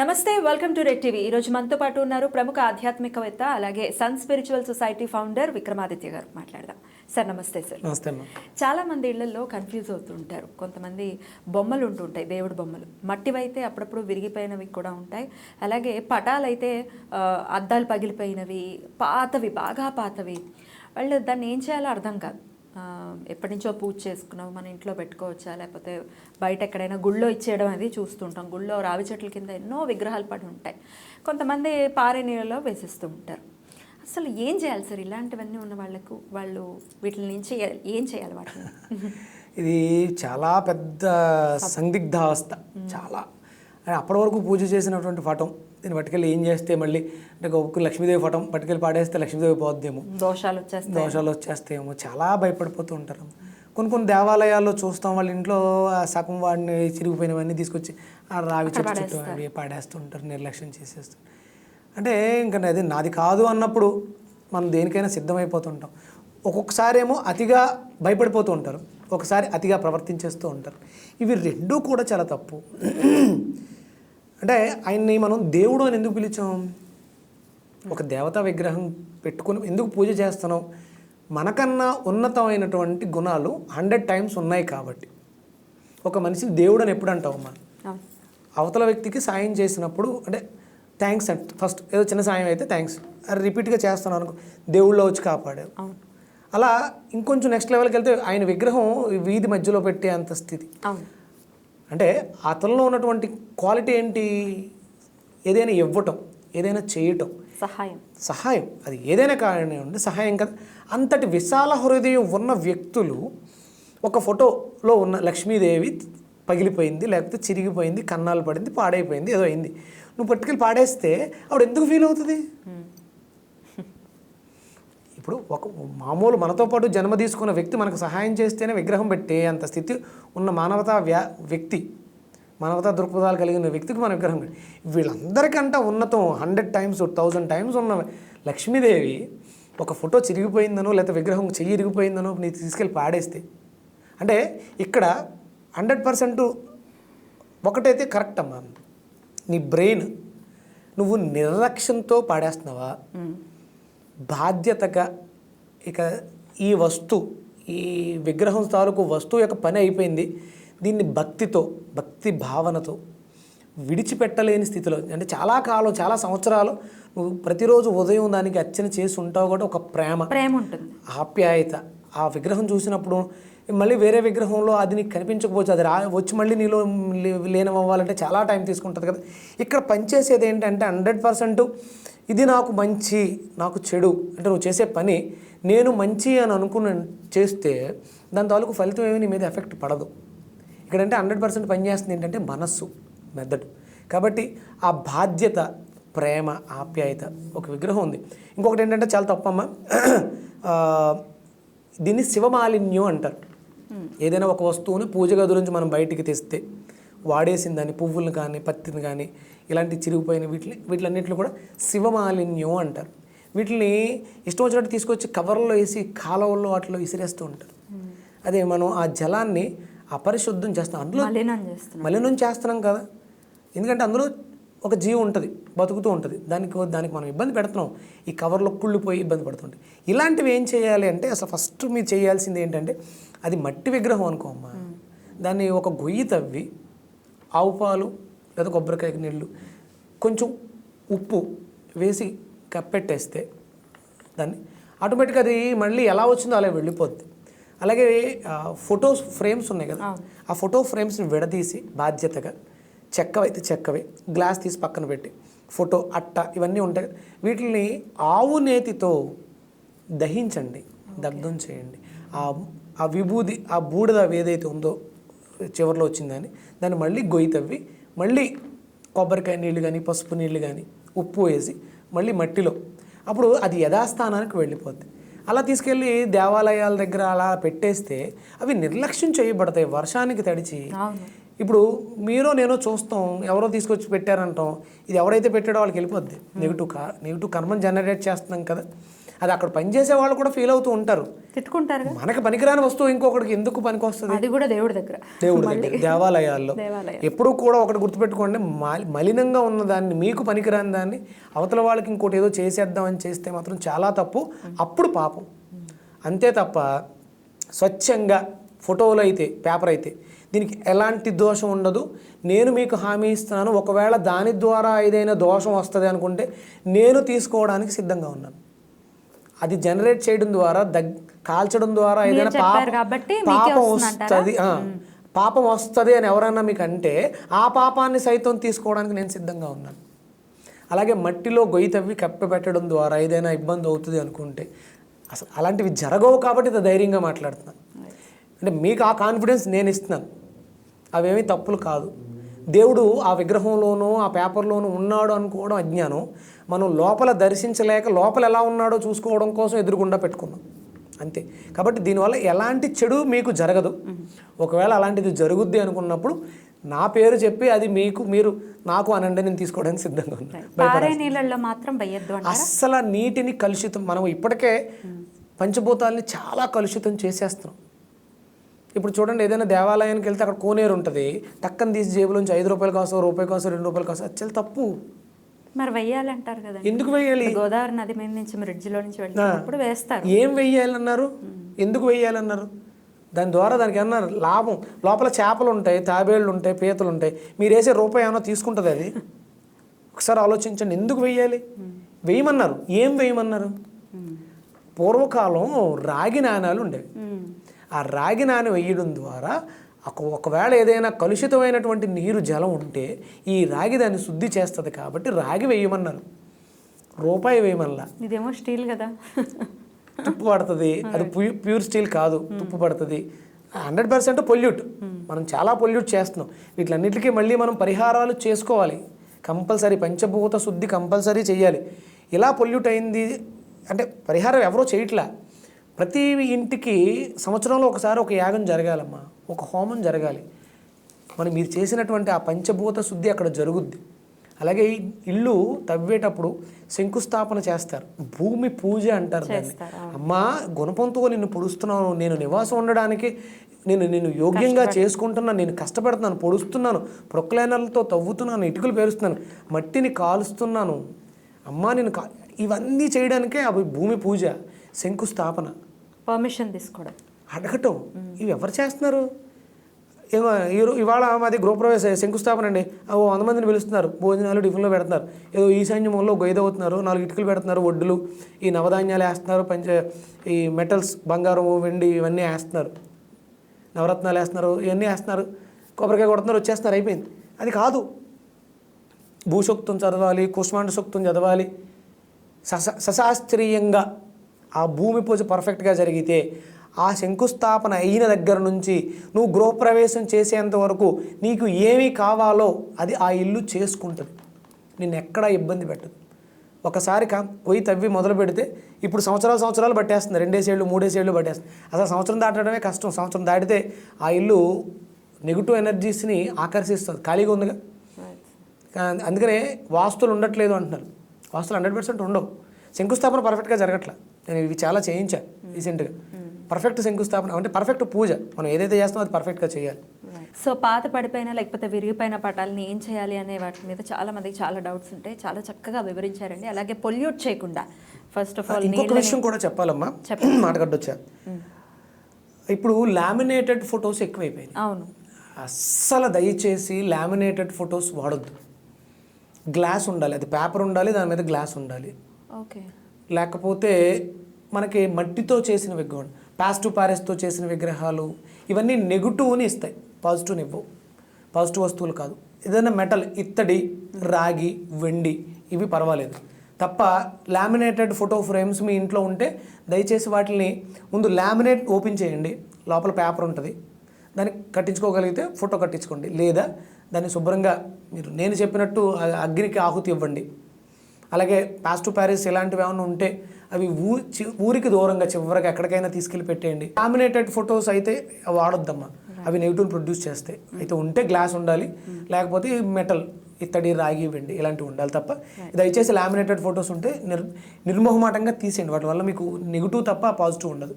నమస్తే welcome to red TV. ఈరోజు మనతో పాటు ఉన్నారు ప్రముఖ ఆధ్యాత్మికవేత్త అలాగే sun spiritual society founder Vikramaditya garu మాట్లాడదాం. సార్ నమస్తే సార్. నమస్తే చాలా మంది ఇళ్ళలో కన్ఫ్యూజ్ అవుతుంటారు కొంతమంది బొమ్మలు ఉంటుంటాయి దేవుడి బొమ్మలు. మట్టివైతే అప్పుడప్పుడు విరిగిపోయినవి కూడా ఉంటాయి. అలాగే పటాలైతే అద్దాలు పగిలిపోయినవి పాతవి బాగా పాతవి. వాళ్ళు దాన్ని ఏం చేయాలో అర్థం కాదు. ఎప్పటి నుంచో పూజ చేసుకున్నావు? మన ఇంట్లో పెట్టుకోవచ్చా? లేకపోతే బయట ఎక్కడైనా గుళ్ళో ఇచ్చేయడం అది చూస్తుంటాం. గుళ్ళో రావి చెట్ల కింద ఎన్నో విగ్రహాలు పడి ఉంటాయి. కొంతమంది పారే నీళ్ళలో వేసిస్తూ ఉంటారు. అసలు ఏం చేయాలి సార్? ఇలాంటివన్నీ ఉన్న వాళ్ళకు వాళ్ళు వీటి నుంచి ఏ- చేయాలి వాటిని? ఇది చాలా పెద్ద సందిగ్ధావస్థ. చాలా. అప్పటి వరకు పూజ చేసినటువంటి పటం దీన్ని పట్టుకెళ్ళి ఏం చేస్తే మళ్ళీ అంటే ఒక లక్ష్మీదేవి పటం పట్టుకెళ్ళి పాడేస్తే లక్ష్మీదేవి పోద్దేమో. దోషాలు వచ్చేస్తాయి దోషాలు వచ్చేస్తాయేమో. చాలా భయపడిపోతూ ఉంటారు. కొన్ని కొన్ని దేవాలయాల్లో చూస్తాం వాళ్ళ ఇంట్లో ఆ సగం వాడిని చిరిగిపోయినవన్నీ తీసుకొచ్చి ఆ రావి చెట్టు చుట్టూ అవి పాడేస్తూ ఉంటారు నిర్లక్ష్యం చేసేస్తారు అంటే ఇంకా అది నాది కాదు అన్నప్పుడు మనం దేనికైనా సిద్ధమైపోతుంటాం. ఒక్కొక్కసారి ఏమో అతిగా భయపడిపోతూ ఉంటారు. ఒకసారి అతిగా ప్రవర్తించేస్తూ ఉంటారు. ఇవి రెండూ కూడా చాలా తప్పు. అంటే ఆయన్ని మనం దేవుడు అని ఎందుకు పిలిచాం? ఒక దేవతా విగ్రహం పెట్టుకుని ఎందుకు పూజ చేస్తున్నాం? మనకన్నా ఉన్నతమైనటువంటి గుణాలు హండ్రెడ్ టైమ్స్ ఉన్నాయి కాబట్టి. ఒక మనిషిని దేవుడు అని ఎప్పుడు అంటావమ్మా అవతల వ్యక్తికి సాయం చేసినప్పుడు అంటే థ్యాంక్స్ అంట. ఫస్ట్ ఏదో చిన్న సాయం అయితే థ్యాంక్స్ అది రిపీట్గా చేస్తున్నాను అనుకో. దేవుళ్ళో వచ్చి అవును. అలా ఇంకొంచెం నెక్స్ట్ లెవెల్కి వెళ్తే ఆయన విగ్రహం వీధి మధ్యలో పెట్టే అంత స్థితి. అంటే అతనిలో ఉన్నటువంటి క్వాలిటీ ఏంటి? ఏదైనా ఇవ్వటం ఏదైనా చేయటం. సహాయం. సహాయం. అది ఏదైనా కానివ్వండి సహాయం కదా. అంతటి విశాల హృదయం ఉన్న వ్యక్తులు ఒక ఫోటోలో ఉన్న లక్ష్మీదేవి పగిలిపోయింది లేకపోతే చిరిగిపోయింది కన్నాలు పడింది పాడైపోయింది ఏదో అయింది. నువ్వు పట్టుకెళ్ళి పాడేస్తే ఆవిడ ఎందుకు ఫీల్ అవుతుంది? ఇప్పుడు ఒక మామూలు మనతో పాటు జన్మ తీసుకున్న వ్యక్తి మనకు సహాయం చేస్తేనే విగ్రహం పెట్టే అంత స్థితి ఉన్న మానవతా వ్యా వ్యక్తి మానవతా దృక్పథాలు కలిగిన వ్యక్తికి మన విగ్రహం వీళ్ళందరికంటే ఉన్నతం హండ్రెడ్ టైమ్స్ థౌజండ్ టైమ్స్ ఉన్న లక్ష్మీదేవి ఒక ఫోటో చిరిగిపోయిందనో లేకపోతే విగ్రహం చెయ్యి ఇరిగిపోయిందనో నీ తీసుకెళ్ళి పాడేస్తే. అంటే ఇక్కడ హండ్రెడ్ పర్సెంట్ ఒకటైతే కరెక్ట్ అమ్మా నీ బ్రెయిన్ నువ్వు నిర్లక్ష్యంతో పాడేస్తున్నావా? బాధ్యతగా ఇక ఈ వస్తు ఈ విగ్రహం తాలూకు వస్తువు యొక్క పని అయిపోయింది. దీన్ని భక్తితో భక్తి భావనతో విడిచిపెట్టలేని స్థితిలో అంటే చాలా కాలం చాలా సంవత్సరాలు నువ్వు ప్రతిరోజు ఉదయం దానికి అర్చన చేసి ఉంటావు కూడా ఒక ప్రేమ. ప్రేమ ఉంటుంది. ఆప్యాయత. ఆ విగ్రహం చూసినప్పుడు మళ్ళీ వేరే విగ్రహంలో అది నీకు కనిపించకపోవచ్చు. అది రా వచ్చి మళ్ళీ నీలో లీనం అవ్వాలంటే చాలా టైం తీసుకుంటుంది కదా. ఇక్కడ పనిచేసేది ఏంటంటే హండ్రెడ్ పర్సెంట్ ఇది నాకు మంచి నాకు చెడు అంటే నువ్వు చేసే పని నేను మంచి అని అనుకుని చేస్తే దాని తాలూకు ఫలితం ఏమీ నీ మీద ఎఫెక్ట్ పడదు. ఇక్కడంటే హండ్రెడ్ పర్సెంట్ పనిచేస్తుంది ఏంటంటే మనస్సు మెదడు. కాబట్టి ఆ బాధ్యత ప్రేమ ఆప్యాయత ఒక విగ్రహం ఉంది. ఇంకొకటి ఏంటంటే చాలా తప్పమ్మ. దీన్ని శివమాలిన్యం అంటారు. ఏదైనా ఒక వస్తువుని పూజ గది నుంచి మనం బయటికి తెస్తే వాడేసిన దాన్ని పువ్వులను కానీ పత్తిని కానీ ఇలాంటి చిరిగిపోయిన వీటిని వీటిలన్నింటిని కూడా శివమాలిన్యం అంటారు. వీటిని ఇష్టం వచ్చినట్టు తీసుకొచ్చి కవర్లో వేసి కాలువల్లో వాటిలో విసిరేస్తూ ఉంటారు. అదే మనం ఆ జలాన్ని అపరిశుద్ధం చేస్తాం. అందులో మలినం చేస్తున్నాం. కదా. ఎందుకంటే అందులో ఒక జీవి ఉంటుంది బతుకుతూ ఉంటుంది. దానికి దానికి మనం ఇబ్బంది పెడుతున్నాం. ఈ కవర్లో కుళ్ళిపోయి ఇబ్బంది పడుతుంటాయి ఇలాంటివి ఏం చేయాలి అంటే అసలు ఫస్ట్ మీరు చేయాల్సింది ఏంటంటే అది మట్టి విగ్రహం అనుకోమ్మా. దాన్ని ఒక గొయ్యి తవ్వి ఆవు పాలు లేదా కొబ్బరికాయ నీళ్ళు కొంచెం ఉప్పు వేసి కప్పెట్టేస్తే దాన్ని ఆటోమేటిక్గా అది మళ్ళీ ఎలా వచ్చిందో అలా వెళ్ళిపోద్ది. అలాగే ఫొటోస్ ఫ్రేమ్స్ ఉన్నాయి కదా ఆ ఫోటో ఫ్రేమ్స్ని విడదీసి బాధ్యతగా చెక్కవైతే చెక్కవే గ్లాస్ తీసి పక్కన పెట్టి ఫోటో అట్ట ఇవన్నీ ఉంటాయి. వీటిని ఆవు నేతితో దహించండి దగ్ధం చేయండి. ఆ విభూది ఆ బూడిద ఏదైతే ఉందో చివరిలో వచ్చిందని. దాన్ని మళ్ళీ గొయ్యి తవ్వి మళ్ళీ కొబ్బరికాయ నీళ్ళు కానీ పసుపు నీళ్ళు కానీ ఉప్పు వేసి మళ్ళీ మట్టిలో. అప్పుడు అది యథాస్థానానికి వెళ్ళిపోద్ది. అలా తీసుకెళ్ళి దేవాలయాల దగ్గర అలా పెట్టేస్తే అవి నిర్లక్ష్యం చేయబడతాయి. వర్షానికి తడిచి ఇప్పుడు మీరో నేనో చూస్తాం ఎవరో తీసుకొచ్చి పెట్టారంటాం. ఇది ఎవరైతే పెట్టాడో వాళ్ళకి వెళ్ళిపోద్ది. నెగిటివ్ కా నెగిటివ్ కర్మం జనరేట్ చేస్తున్నాం కదా. అది అక్కడ పనిచేసే వాళ్ళు కూడా ఫీల్ అవుతూ ఉంటారు. తిట్టుకుంటారుగా? మనకి పనికిరాని వస్తువు ఇంకొకటికి ఎందుకు పనికి వస్తుంది? అది కూడా దేవుడి దగ్గర. దేవుడి దగ్గర దేవాలయాల్లో. దేవాలయం ఎప్పుడూ కూడా ఒకటి గుర్తుపెట్టుకోండి మలి- మలినంగా ఉన్న దాన్ని మీకు పనికిరాని దాన్ని అవతల వాళ్ళకి ఇంకోటి ఏదో చేసేద్దామని చేస్తే మాత్రం చాలా తప్పు. అప్పుడు పాపం. అంతే తప్ప స్వచ్ఛంగా ఫోటోలు అయితే పేపర్ అయితే దీనికి ఎలాంటి దోషం ఉండదు. నేను మీకు హామీ ఇస్తున్నాను ఒకవేళ దాని ద్వారా ఏదైనా దోషం వస్తుంది అనుకుంటే నేను తీసుకోవడానికి సిద్ధంగా ఉన్నాను. అది జనరేట్ చేయడం ద్వారా దగ్ కాల్చడం ద్వారా ఏదైనా పాపం? వస్తుంది పాపం వస్తుంది అని ఎవరన్నా మీకు అంటే ఆ పాపాన్ని సైతం తీసుకోవడానికి నేను సిద్ధంగా ఉన్నాను. అలాగే మట్టిలో గొయ్యి తవ్వి కప్ప పెట్టడం ద్వారా ఏదైనా ఇబ్బంది అవుతుంది అనుకుంటే అసలు అలాంటివి జరగవు కాబట్టి ఇంత ధైర్యంగా మాట్లాడుతున్నాను. అంటే మీకు ఆ కాన్ఫిడెన్స్ నేను ఇస్తున్నాను. అవేమీ తప్పులు కాదు. దేవుడు ఆ విగ్రహంలోనూ ఆ పేపర్లోనూ ఉన్నాడు అనుకోవడం అజ్ఞానం. మనం లోపల దర్శించలేక లోపల ఎలా ఉన్నాడో చూసుకోవడం కోసం ఎదురుగుండా పెట్టుకున్నాం. అంతే. కాబట్టి దీనివల్ల ఎలాంటి చెడు మీకు జరగదు. ఒకవేళ అలాంటిది జరుగుద్ది అనుకున్నప్పుడు నా పేరు చెప్పి అది మీకు మీరు నాకు అనండి నేను తీసుకోవడానికి సిద్ధంగా ఉన్నాను నీళ్ళల్లో మాత్రం అస్సలు నీటిని కలుషితం మనం ఇప్పటికే పంచభూతాల్ని చాలా కలుషితం చేసేస్తున్నాం. ఇప్పుడు చూడండి ఏదైనా దేవాలయానికి వెళ్తే అక్కడ కోనేరు ఉంటుంది. టక్కన తీసి జేబులోంచి ఐదు రూపాయలు కాసు రూపాయి కాసు రెండు రూపాయలు కాసు అది చాలా తప్పు. మరి వెయ్యాలంటారు కదా ఎందుకు వేయాలి గోదావరి నది మీద నుంచి బ్రిడ్జిలో నుంచి వెళ్ళినప్పుడు వేస్తారు. ఏం వెయ్యాలన్నారు? ఎందుకు వెయ్యాలన్నారు? దాని ద్వారా దానికి ఏమన్నా లాభం? లోపల చేపలు ఉంటాయి తాబేళ్ళు ఉంటాయి పీతలు ఉంటాయి. మీరు వేసే రూపాయి ఏమైనా తీసుకుంటుంది అది? ఒకసారి ఆలోచించండి ఎందుకు వెయ్యాలి? వేయమన్నారు ఏం వేయమన్నారు. పూర్వకాలం రాగి నాణాలు ఉండేవి. ఆ రాగి నాణ్యం వేయడం ద్వారా ఒక- ఒకవేళ ఏదైనా కలుషితమైనటువంటి నీరు జలం ఉంటే ఈ రాగి దాన్ని శుద్ధి చేస్తుంది కాబట్టి రాగి వేయమన్నారు. రూపాయి వేయమల్లా ఇదేమో స్టీల్ కదా. తుప్పు పడుతుంది. అది ప్యూ- ప్యూర్ స్టీల్ కాదు. తుప్పు పడుతుంది. Hundred percent pollute. మనం చాలా పొల్యూట్ చేస్తున్నాం. వీటిలన్నిటికీ మళ్ళీ మనం పరిహారాలు చేసుకోవాలి. కంపల్సరీ పంచభూత శుద్ధి కంపల్సరీ చేయాలి ఇలా పొల్యూట్ అయింది అంటే పరిహారం ఎవరో చేయట్లా. ప్రతి ఇంటికి సంవత్సరంలో ఒకసారి ఒక యాగం జరగాలమ్మా ఒక హోమం జరగాలి. మరి మీరు చేసినటువంటి ఆ పంచభూత శుద్ధి అక్కడ జరుగుద్ది. అలాగే ఇల్లు తవ్వేటప్పుడు శంకుస్థాపన చేస్తారు. భూమి పూజ అంటారు దాన్ని. అమ్మా గుణపంతో నిన్ను పొడుస్తున్నాను నేను నివాసం ఉండడానికి నేను నేను యోగ్యంగా చేసుకుంటున్నాను నేను కష్టపడుతున్నాను పొడుస్తున్నాను ప్రొక్లైనర్లతో తవ్వుతున్నాను ఇటుకలు పేరుస్తున్నాను మట్టిని కాలుస్తున్నాను. అమ్మా నేను కా ఇవన్నీ చేయడానికే అవి భూమి పూజ శంకుస్థాపన. పర్మిషన్ తీసుకోవడం. అడగటం. ఇవి ఎవరు చేస్తున్నారు? ఏమో ఈరో ఇవాళ మాది గృహప్రవేశ శంకుస్థాపన అండి. ఓ వంద మందిని పిలుస్తున్నారు. భోజనాలు టిఫిన్లో పెడుతున్నారు. ఏదో ఈశాన్యంలో గొయ్యదవుతున్నారు నాలుగు ఇటుకలు పెడుతున్నారు. వడ్డులు ఈ నవధాన్యాలు వేస్తున్నారు. పంచ ఈ మెటల్స్ బంగారం వెండి ఇవన్నీ వేస్తున్నారు. నవరత్నాలు వేస్తున్నారు. ఇవన్నీ వేస్తున్నారు. కొబ్బరికాయ కొడుతున్నారు. వచ్చేస్తున్నారు. అయిపోయింది. అది కాదు. భూసూక్తం చదవాలి కుష్మాండ సూక్తం చదవాలి. సశ సశాస్త్రీయంగా ఆ భూమి పూజ పర్ఫెక్ట్గా జరిగితే ఆ శంకుస్థాపన అయిన దగ్గర నుంచి నువ్వు గృహప్రవేశం చేసేంత వరకు నీకు ఏమి కావాలో అది ఆ ఇల్లు చేసుకుంటుంది. నిన్ను ఎక్కడా ఇబ్బంది పెట్టదు. ఒకసారి కా పోయి తవ్వి మొదలు పెడితే ఇప్పుడు సంవత్సరాలు సంవత్సరాలు పట్టేస్తుంది. రెండేసేళ్ళు మూడేసేళ్ళు పట్టేస్తుంది. అసలు సంవత్సరం దాటడమే కష్టం. సంవత్సరం దాటితే ఆ ఇల్లు నెగిటివ్ ఎనర్జీస్ని ఆకర్షిస్తుంది. ఖాళీగా ఉందిగా. అందుకనే వాస్తులు ఉండట్లేదు అంటున్నారు. వాస్తులు హండ్రెడ్ పర్సెంట్ ఉండవు. శంకుస్థాపన పర్ఫెక్ట్గా జరగట్లా. నేను ఇవి చాలా చేయించా రీసెంట్గా పర్ఫెక్ట్ శంకుస్థాపన అంటే పర్ఫెక్ట్ పూజ. మనం ఏదైతే చేస్తామో అది పర్ఫెక్ట్గా చేయాలి. సో పాత పడిపోయిన లేకపోతే విరిగిపోయిన పటాలని ఏం చేయాలి అనే వాటి మీద చాలా మందికి చాలా డౌట్స్ ఉంటాయి. చాలా చక్కగా వివరించారండి. అలాగే పొల్యూట్ చేయకుండా. ఫస్ట్ ఆఫ్ ఆల్ ఇంకొక విషయం కూడా చెప్పాలమ్మా. మాటగడ్డొచ్చా ఇప్పుడు లామినేటెడ్ ఫొటోస్ ఎక్కువైపోయినాయి. అవును. అస్సలు దయచేసి లామినేటెడ్ ఫొటోస్ వాడొద్దు. గ్లాస్ ఉండాలి అది పేపర్ ఉండాలి దాని మీద గ్లాస్ ఉండాలి. ఓకే లేకపోతే మనకి మట్టితో చేసిన విగ్రహం టు పారెస్తో చేసిన విగ్రహాలు ఇవన్నీ నెగిటివ్ని ఇస్తాయి పాజిటివ్ని ఇవ్వవు. పాజిటివ్ వస్తువులు కాదు. ఏదైనా మెటల్ ఇత్తడి రాగి వెండి ఇవి పర్వాలేదు. తప్ప లామినేటెడ్ ఫోటో ఫ్రేమ్స్ మీ ఇంట్లో ఉంటే దయచేసి వాటిని ముందు లామినేట్ ఓపెన్ చేయండి లోపల పేపర్ ఉంటుంది. దాన్ని కట్టించుకోగలిగితే ఫోటో కట్టించుకోండి. లేదా దాన్ని శుభ్రంగా మీరు నేను చెప్పినట్టు అగ్నికి ఆహుతి ఇవ్వండి. అలాగే పాస్టు ప్యారిస్ ఇలాంటివి ఏమైనా ఉంటే అవి ఊ చి- ఊరికి దూరంగా చివరికి ఎక్కడికైనా తీసుకెళ్ళి పెట్టేయండి. లామినేటెడ్ ఫొటోస్ అయితే వాడొద్దమ్మా. అవి నెగిటివ్ ప్రొడ్యూస్ చేస్తాయి. అయితే ఉంటే గ్లాస్ ఉండాలి. లేకపోతే మెటల్ ఇత్తడి రాగి వెండి ఇలాంటివి ఉండాలి తప్ప దయచేసి లామినేటెడ్ ఫొటోస్ ఉంటే నిర్ నిర్మోహమాటంగా తీసేయండి. వాటి వల్ల మీకు నెగిటివ్ తప్ప పాజిటివ్ ఉండదు.